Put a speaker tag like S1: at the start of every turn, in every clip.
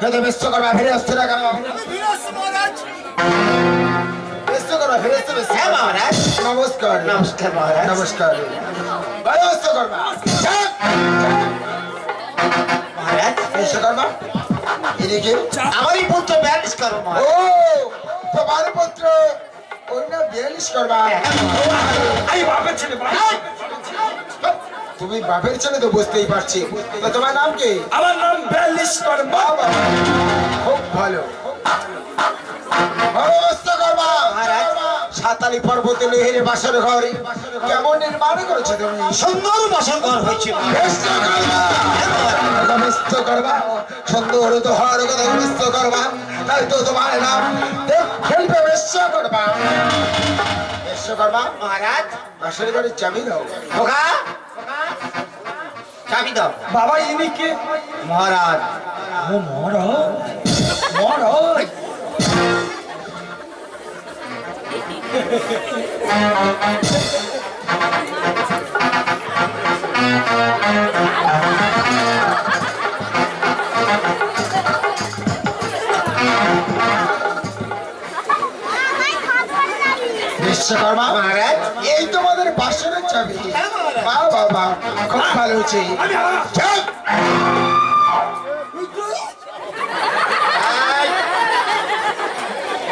S1: ব্যস্ত করবা ফিরে আসতে না কেন ব্যস্ত ফিরে আসতে
S2: হ্যাঁ মহারাজ।
S1: নমস্কার।
S2: নমস্কার মহারাজ।
S1: নমস্কার। ব্যস্ত করবা
S2: মহারাজ
S1: ব্যস্ত এদিকে।
S2: আমারই পুত্র ব্যালিশ করো
S1: ও তোমার পুত্র। অন্য বিয়াল্লিশ করবা
S3: বাপের ছেলে বাপের ছেলে।
S1: তুমি বাপের ছেলে তো বুঝতেই পারছি। তো তোমার নাম কি?
S3: আমার নাম বিয়াল্লিশ কর
S1: খুব ভালো। সাতালি পর্বতে লেহেরে বাসর ঘর। কেমন নির্মাণ করেছ তুমি?
S2: সুন্দর বসন ঘর হয়েছিল
S1: ব্যস্ত করবা। ব্যস্ত করবা। সুন্দর তো হওয়ার কথা ব্যস্ত করবা। তাই তো তোমার নাম খেলবে ব্যস্ত করবা। করবা
S2: মহারাজ।
S1: বাসর ঘরের চাবি দাও।
S2: খোকা। চাবি দাও।
S3: বাবা ইনি কে?
S2: মহারাজ।
S3: ও মহারাজ। মহারাজ।
S1: বিশ্বকর্মা
S2: মহারাজ।
S1: এই তোমাদের বাসনের চাবি।
S2: হ্যাঁ,
S1: বাহ খুব ভালো।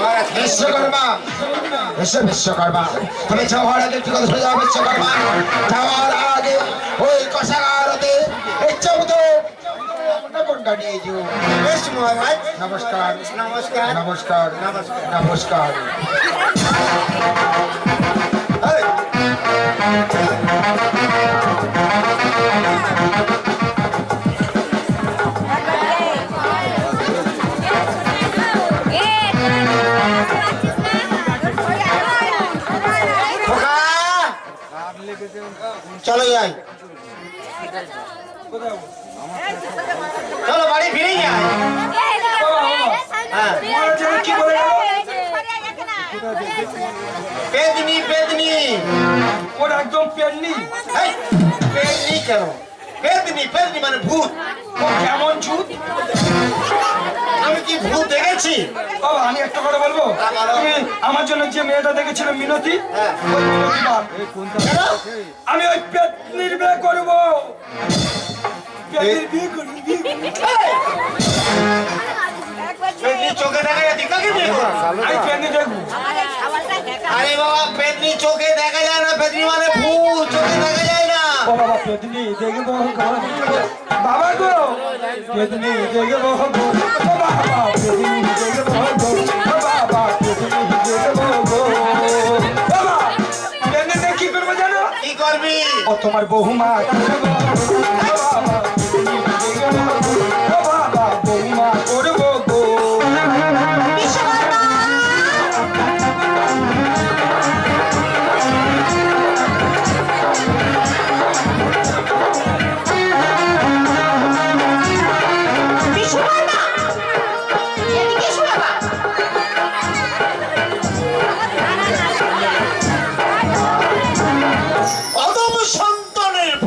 S2: মহারাজ
S1: বিশ্বকর্মা। এসে বিশ্বকর্মা। তুমি যাওয়ার আগে একটু কথা যাও বিশ্বকর্মা। যাওয়ার আগে ওই মতো কোনটা নিয়ে যাও
S2: বেশ মহারাজ
S1: নমস্কার
S2: নমস্কার
S1: নমস্কার
S2: নমস্কার।
S1: নমস্কার
S2: এই। খোকা চলো যাই পেদনি পেদনি
S3: ওর একদম পেননি।
S2: এই, পেদনি কেন? পেদনি পেদনি মানে ভূত।
S3: ও কেমন চুত
S2: আমি কি ভূত দেখেছি?
S3: বাবা আমি একটা কথা বলব?
S2: বলো।
S3: তুমি আমার জন্য যে মেয়েটা দেখেছিল মিনতি?
S2: হ্যাঁ।
S3: আমি ওই পেতনির বিয়ে করব। পেতনির বিয়ে করব।
S2: পেদনি চোখে দেখা যায় কাকে বিয়ে করব?
S3: আমি পেতনি দেখব।
S2: আরে বাবা পেদনি চোখে দেখা যায় না পেদনি মানে ভূত চোখে দেখা যায় না
S3: ও বাবা পেতনি দেখব গো। বাবা গো পেতনি দেখব গো। বাবা পেতনি দেখব গো। বাবা পেতনি দেখব গো। বাবা পেতনি দেখে কি করব জানো
S2: কি করবি
S3: ও তোমার বহুমা করব।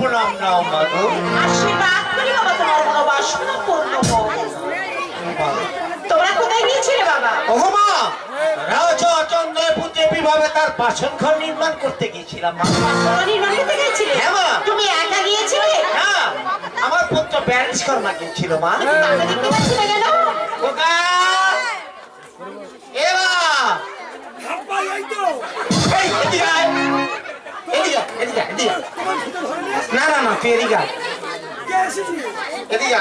S2: প্রণাম নাও মাগো
S4: আশীর্বাদ করি বাবা তোমার মনোবাসনা পূর্ণ হোক। তোমরা কোথায় গিয়েছিলে বাবা?
S2: ওহমা রাজা চন্দ্রের পুত্রে বিভাবে তার বাসন ঘর নির্মাণ করতে গিয়েছিলাম মা।
S4: নির্মাণ করতে গিয়েছিলে?
S2: হ্যাঁ, মা।
S4: তুমি একা গিয়েছিলে?
S2: হ্যাঁ আমার পুত্র ব্যারিস কর্মা গিয়েছিল মা।
S4: দেখতে কেন?
S2: এবা আয়, না না না তুই এদিকে এদিকে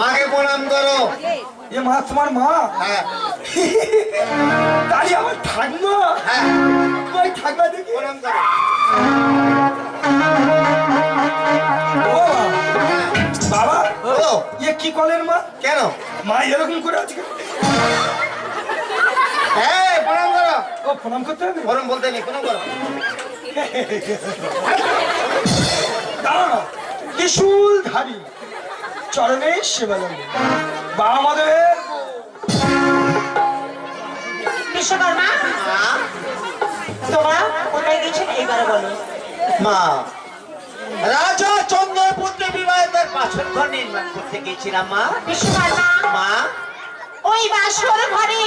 S2: মাকে প্রণাম করো।
S3: এ মা তোমার মা?
S2: হ্যাঁ।
S3: তাই আমার ঠাকুমা?
S2: হ্যাঁ।
S3: ওই ঠাকুমা দেখি?
S2: প্রণাম করো।
S3: ও বাবা
S2: বলো
S3: এ কি কলের মা?
S2: কেন?
S3: মা এরকম করে আজকে
S2: হ্যাঁ প্রণাম করো।
S3: ও প্রণাম করতে হবে?
S2: প্রণাম বলতে নেই প্রণাম করো।
S3: দাঁড়ানো ত্রিশূল চরণে সেবা জানবে বা আমাদের
S4: বিশ্বকর্মা?
S2: মা
S4: তোমরা কোথায় গিয়েছিলে এইবারে বলো।
S2: মা রাজা চন্দ্রপুত্র বাসন ঘর নির্মাণ করতে গেছিলাম মা।
S4: বিশ্বকর্মা?
S2: মা?
S4: ওই বাসর ঘরে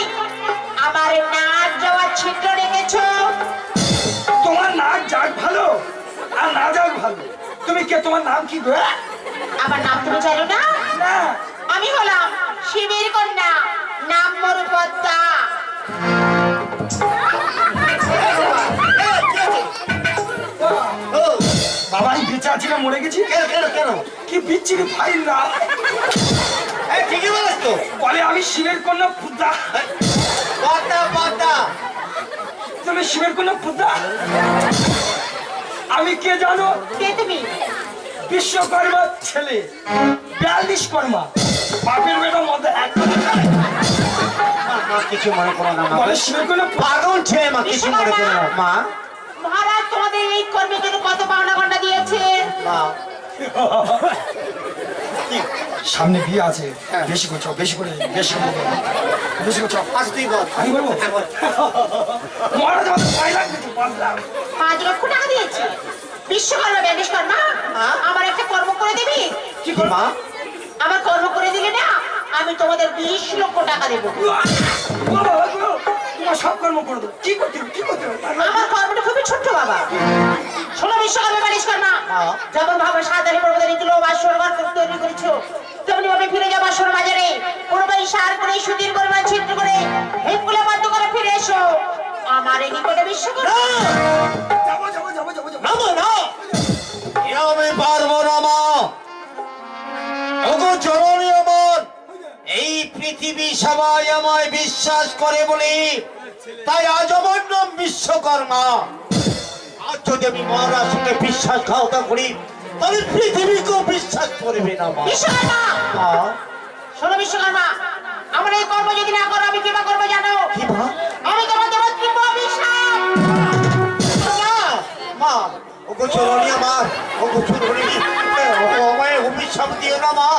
S4: আমার নাক যাওয়ার ছিদ্র রেখেছো
S3: তোমার নাক যাক ভালো আর না যাক ভালো। তুমি কে তোমার নাম কি গো?
S4: আমার নাম তুমি জানো না?
S3: না।
S4: আমি হলাম শিবের কন্যা নাম মরুপদ্মা।
S2: ও
S3: বাবা আমি বেঁচে আছি না মরে গেছি?
S2: কেন কেন কেন?
S3: কি বিচ্ছিরি ফাইল না
S2: ঠিকই বলেছ তো।
S3: বলে আমি শিবের কন্যা
S2: পদ্মা
S3: তুমি শিবের কন্যা পুত্রা? আমি কে জানো?
S4: কে তুমি?
S3: বিশ্বকর্মার ছেলে বিয়াল্লিশ কর্মা। বাপের বেটার মধ্যে এক।
S2: মা, মা কিছু মনে করো না
S3: শিবের কন্যা
S2: পাগল ছেলে মা কিছু মনে করো না মা।
S4: মহারাজ তোমাদের এই কর্মের জন্য কত পাওনা গন্ডা দিয়েছে।
S2: মা।
S3: সামনে বিয়ে আছে বেশি করছ বেশি করে বেশি করে বেশি করছ
S2: আজ তুই বল।
S3: আমি বলব? লাগবে তো পাঁচ লাখ
S4: পাঁচ লক্ষ টাকা দিয়েছি। বিশ্বকর্মা বিশ্বকর্মা? আমার একটা কর্ম করে দিবি?
S3: কি করব
S2: মা।
S4: আমার কর্ম করে দিলে না আমি তোমাদের বিশ লক্ষ টাকা দেবো।
S3: তোমার সব কর্ম করে দেবো। কি করতে? কি করতে
S4: আমার কর্মটা খুবই ছোট্ট বাবা। শোনো বিশ্বকর্মা
S2: হ্যাঁ।
S4: যেমন ভাবে সাদারি পর্বতের নীতিল বাসর ঘর তৈরি করেছ তেমনি ভাবে ফিরে যাব আসর বাজারে। কোনোবাই সার করে সুদীর পরিমাণ ছিদ্র করে হিমগুলো বন্ধ করে ফিরে এসো। আমার এই নিকটে বিশ্বকর্মা।
S3: যাব যাব যাব যাব যাব।
S2: না আমি পারব না মা। ওগো জননী আমার এই পৃথিবী সবাই আমায় বিশ্বাস করে বলে তাই আজ আমার নাম বিশ্বকর্মা। যদি আমি মহারাজকে বিশ্বাসঘাতকতা করি। তাহলে পৃথিবীকেও বিশ্বাস করবে না মা।
S4: বিশ্বকর্মা!
S2: মা,
S4: শোনো বিশ্বকর্মা আমার এই কর্ম যদি না করো আমি কিবা করব জানো? আমি তোমার দেবো তীব্র অভিশাপ!
S2: মা, মা ওগো চরণী আমার ওগো চরণী ও আমায় অভিশাপ দিও না মা।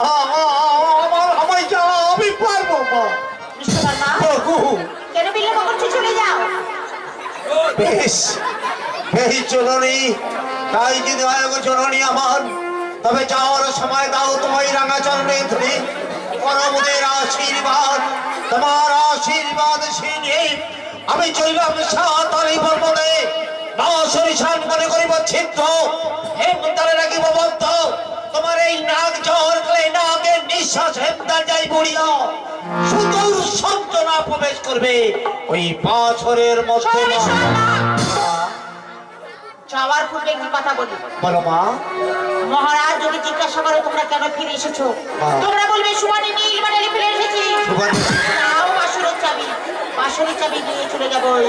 S2: আ, আ, আ, আমার আমায় যা আমি পারব মা।
S4: বিশ্বকর্মা কেন বিলম্ব করছ চলে যাও?
S2: বেশ। বেশ চলনি তাই যদি হয় চলনি আমার, তবে যাওয়ার সময় দাও তোমায় রাঙা চরণে ধরে। পরমদের আশীর্বাদ, তোমার আশীর্বাদ সিনে আমি চললাম সাতালি পর্বতে না সরিষান মনে করিব ছিদ্র, হেমতালে রাখিব বদ্ধ। তোমার এই নাক জ্বর গলে নাকের নিঃশ্বাস হেমতার যাই বড়িয়া। সুদূর সঞ্চনা প্রবেশ করবে ওই পাথরের মধ্যে।
S4: যাওয়ার পূর্বে একটি কথা বলি?
S2: বলো মা।
S4: মহারাজ যদি জিজ্ঞাসা করো তোমরা কেন ফিরে এসেছ। তোমরা বলবে সুমানি নীল বানালে ফিরে এসেছি। নাও বাসরের চাবি। বাসরের চাবি নিয়ে চলে যাব ওই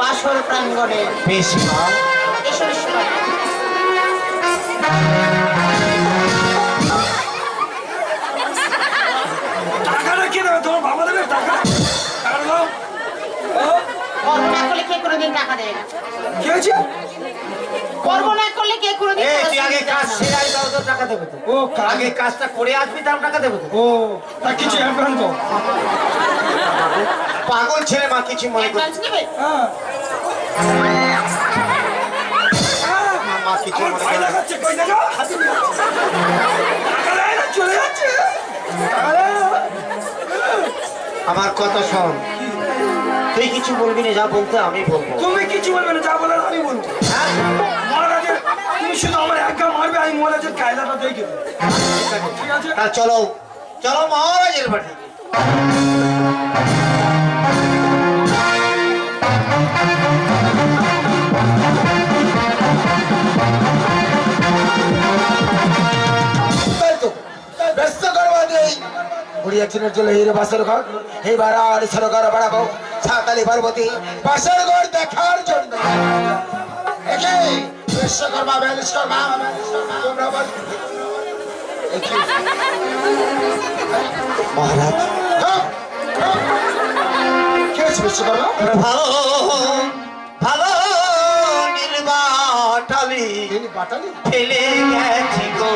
S4: বাসর প্রাঙ্গণে।
S2: বেশ মা।
S4: এসো
S3: টাকাটা কে দেবে? তোমার বাবা দেবে টাকা? টাকা দাও ও,
S4: না করলে কে কোনোদিন টাকা দেয়? না
S3: কি হয়েছে
S4: না করলে কে
S2: তুই আগে কাজ। সেরে টাকা দেবো তো।
S3: ও
S2: আগে কাজটা করে আসবি টাকা দেবো তো।
S3: ও তা কিছু অ্যাডভান্স দাও
S2: পাগল ছেলে মা কিছু মনে করি
S4: অ্যাডভান্স নেবে?
S3: হ্যাঁ।
S2: মা কিছু
S3: আমার
S2: মনে
S3: ভয় লাগাচ্ছে কই দেখো? হাতে টাকা চলে যাচ্ছে। টাকা দেয় না।
S2: আমার কথা শোন। তুই কিছু বলবি না যা বলতে আমি বলব।
S3: তুমি কিছু বলবে না যা বলার আমি বলব।
S2: হ্যাঁ?
S3: তুমি শুধু আমার এক মারবে, আমি মহারাজের কায়দাটা দেখে। ঠিক আছে?
S2: চলো চলো মহারাজের বাড়ি।
S1: তো, ব্যস্ত করবা নেই বুড়িয়া চিনের চলে হিরে বাসর ঘর বাড়াবো। সাতালি পার্বতী বাসর ঘর দেখার জন্য। বিশ্বকর্মা বিশ্বকর্মা তোমরা?
S2: মহারাজ।
S1: কি হয়েছে বিশ্বকর্মা
S2: ভালো ভালো নীলবাটালি
S1: তিনি বাটালি
S2: ফেলে গেছি গো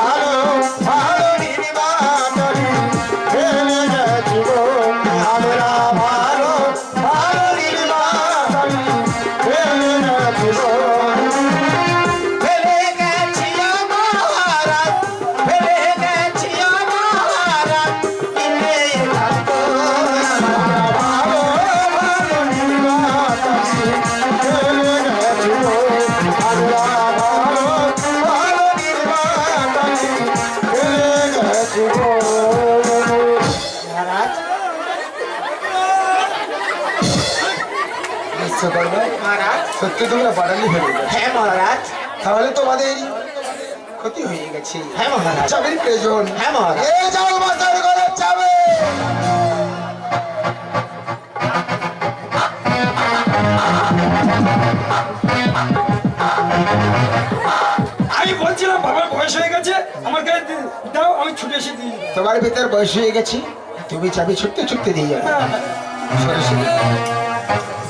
S2: ভালো ভালো নির্বাচনী
S1: সত্যি তোমরা বাড়ালি হয়ে
S2: হ্যাঁ মহারাজ।
S1: তাহলে তোমাদের ক্ষতি হয়ে গেছে।
S2: হ্যাঁ মহারাজ।
S1: চাবির প্রয়োজন।
S2: হ্যাঁ মহারাজ।
S1: এ যাও বাজার ঘরে চাবে।
S3: আমি বলছিলাম বাবার বয়স হয়ে গেছে। আমার কাছে দাও আমি ছুটে এসে দেবো।
S1: তোমার ভিতর বয়স হয়ে গেছে। তুমি চাবি ছুটতে ছুটতে দিয়ে যাবে।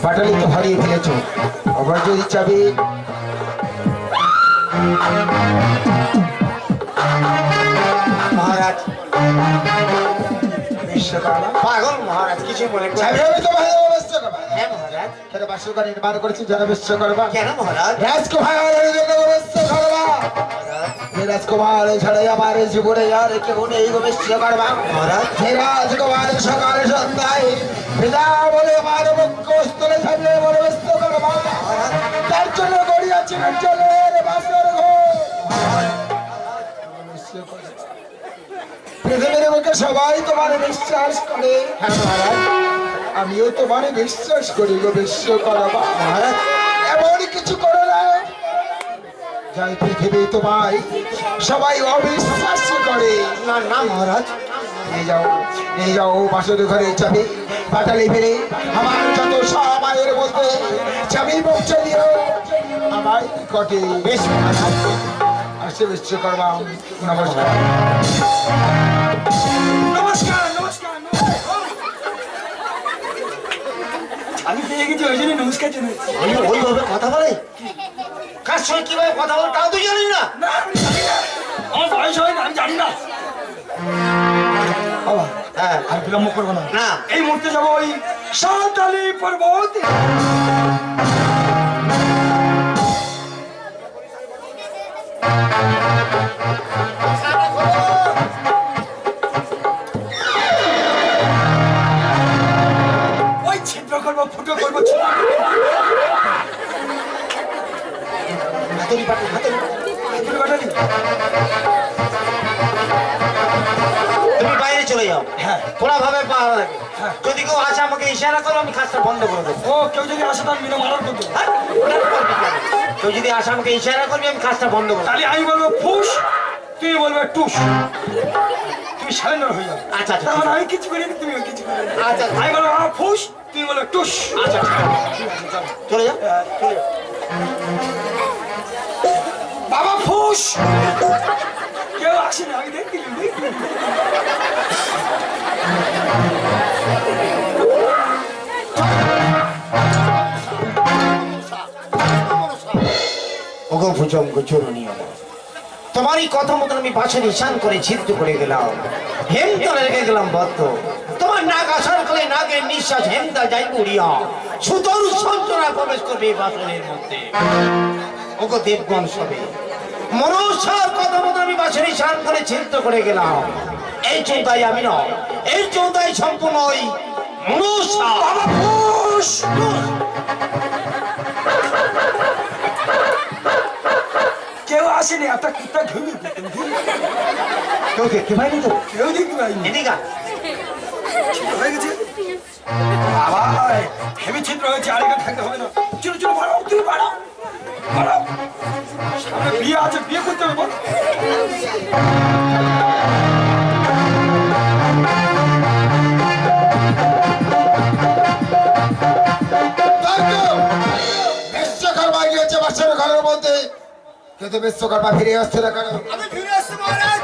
S1: পাটালি তো হারিয়ে ফেলেছ। আবার যদি চাবি?
S2: মহারাজ। পাগল মহারাজ কিছু মনে হ্যাঁ মহারাজ।
S1: বাসুকা নির্মাণ করেছি যারা বিশ্বকর্মা
S2: কেন মহারাজ?
S1: হে রাজকুমার ছাড়াই আমার জীবনে আর কেউ নেই গো বিশ্বকর্মা।
S2: মহারাজ।
S1: হে রাজকুমার সকাল সন্ধ্যায় পিতা বলে আমার মুখ্য স্থলে থাকলে বলে বিশ্বকর্মা। তার জন্য গড়িয়াছেন জলের বাসর পৃথিবীর মুখে সবাই তোমার বিশ্বাস করে। হ্যাঁ মহারাজ। আমিও তোমার বিশ্বাস করি গো বিশ্বকর্মা। মহারাজ। এমন কিছু করো না। যাই পৃথিবী তোমায় সবাই অবিশ্বাস করে।
S2: না না মহারাজ।
S1: নিয়ে যাও নিয়ে যাও বাসর ঘরে চাবি। পাটালি ফেলে আমার যত সময়ের মধ্যে চাবি পৌঁছে দিও। আমার নিকটে বেশ আসে বিশ্বকর্মা নমস্কার।
S3: নমস্কার নমস্কার। আমি পেয়ে গেছি ওই জন্য নমস্কার জানাচ্ছি।
S2: ওই ওইভাবে কথা বলে? কার সঙ্গে কীভাবে কথা বলে তাও তো জানি না।
S3: আমার বয়স হয় না আমি জানি না। বাবা
S2: হ্যাঁ।
S3: আর বিলম্ব করব না।
S2: না।
S3: এই মুহূর্তে যাব ওই সাঁওতালি পর্বত। ওই ছিদ্র করব ফুটো করব। ছিদ্র করব।
S2: হাতুড়ি হাতুড়ি তুমি বাইরে চলে যাও।
S3: হ্যাঁ।
S2: খোলা ভাবে পাওয়া লাগে
S3: হ্যাঁ।
S2: যদি কেউ আসে আমাকে ইশারা করো আমি কাজটা বন্ধ করে দেবো।
S3: ও কেউ যদি আসে তার মিনো মারার করব।
S2: হ্যাঁ? করবি? কেউ যদি আসে আমাকে ইশারা করবি আমি কাজটা বন্ধ করে দেবো।
S3: তাহলে আমি বলব ফুস! তুমি বলবে টুস! তুমি স্যালেন্ডার হয়ে যাবে।
S2: আচ্ছা আচ্ছা
S3: তার
S2: আছে।
S3: আমি কিছু করিনি তুমিও কিছু করি
S2: আচ্ছা
S3: আমি বলব আমার ফুস! তুমি বলবে টুস!
S2: আচ্ছা ঠিক আছে। চলে যাও।
S3: বাবা ফুস! কেউ আসেনি আমি দেখি
S2: ওগো ভুজঙ্গ চরণীয় তোমারই কথা মতন আমি পাশে নিশান করে ছিদ্র করে গেলাম। হেমতলে রেখে গেলাম বদ্ধ। তোমার নাক আসার ফলে নাকের নিঃশ্বাস হেমতা যাই উড়িয়া। সুতর সঞ্চনা প্রবেশ করবে এই বাসনের মধ্যে। ওগো দেবগণ সবে। মনুষ্যর কথা মতন আমি পাশে নিশান করে ছিদ্র করে গেলাম। এই চৌতাই আমি নয় এই চৌতাই সম্পূর্ণ ওই মনুষ্য।
S3: কেউ আসেনি একটা কুত্তা ঘুমি
S2: কেউ দেখতে পাইনি তো?
S3: কেউ দেখতে পাইনি
S2: এদিকে।
S3: হয়ে গেছে? বাবা হেভি ছিদ্র হয়েছে আর এখানে থাকতে হবে না। মহারাজ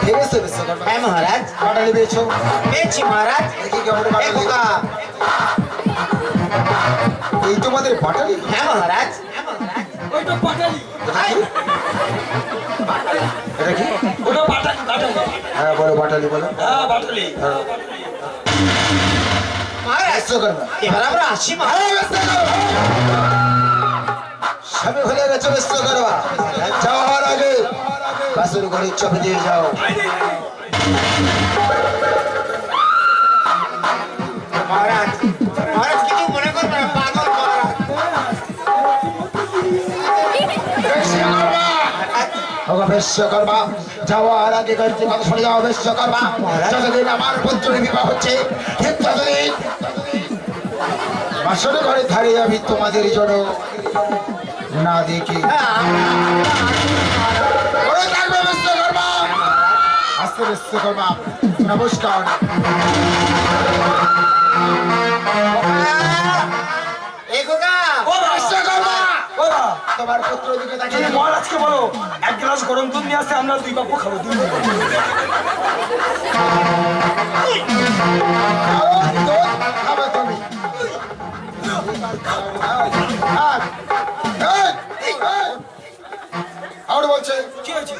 S1: ফিরে এসছে বিশ্বকর্মা
S2: মহারাজ
S1: দেখি কেমন এই তোমাদের পাটালি?
S2: হ্যাঁ মহারাজ।
S3: ওইটা পাটালি
S1: এটা কি?
S3: ওটা পাটালি পাটালি
S1: হ্যাঁ বলো পাটালি বলো।
S3: হ্যাঁ পাটালি
S2: মহারাজ
S1: বিশ্বকর্মা
S2: এবার আমরা আসি মহারাজ
S1: হ্যাঁ, বিশ্বকর্মা। সবে হয়ে গেছে যাওয়ার আগে। বাসুর ঘরে চপে দিয়ে যাও।
S2: মহারাজ মহারাজ
S1: বিশ্বকর্মা যাওয়ার আগে গর্জে কথা শুনে যাও বিশ্বকর্মা যতদিন আমার পুত্রের বিবাহ হচ্ছে, ঠিক ততদিন ঘরে ধারে আমি তোমাদের জন্য না দেখি। আস্তে বিশ্বকর্মা নমস্কার
S2: এ খোকা
S3: ও বাবা,
S1: বিশ্বকর্মা
S3: ও বাবা,
S1: তোমার পুত্র দিকে তাকিয়ে
S3: মহারাজকে বলো এক গ্লাস গরম দুধ নিয়ে আসতে আমরা দুই বাপু খাব দুই জন।
S1: তুমি আর, বলছে।
S3: কি হয়েছে?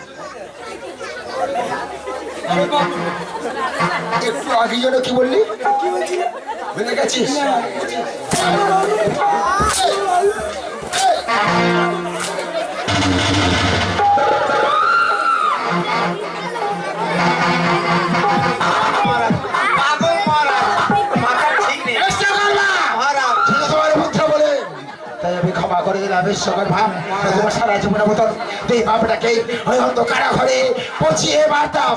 S1: একটু আগে যেন কি বললি?
S3: কি হয়েছে?
S1: ভুলে গেছিস করে দিলাম বিশ্বকর্মা তোমার সারা জীবনের মতন তুই বাপটাকে ওই অন্ধকারা ঘরে পচিয়ে মারতাম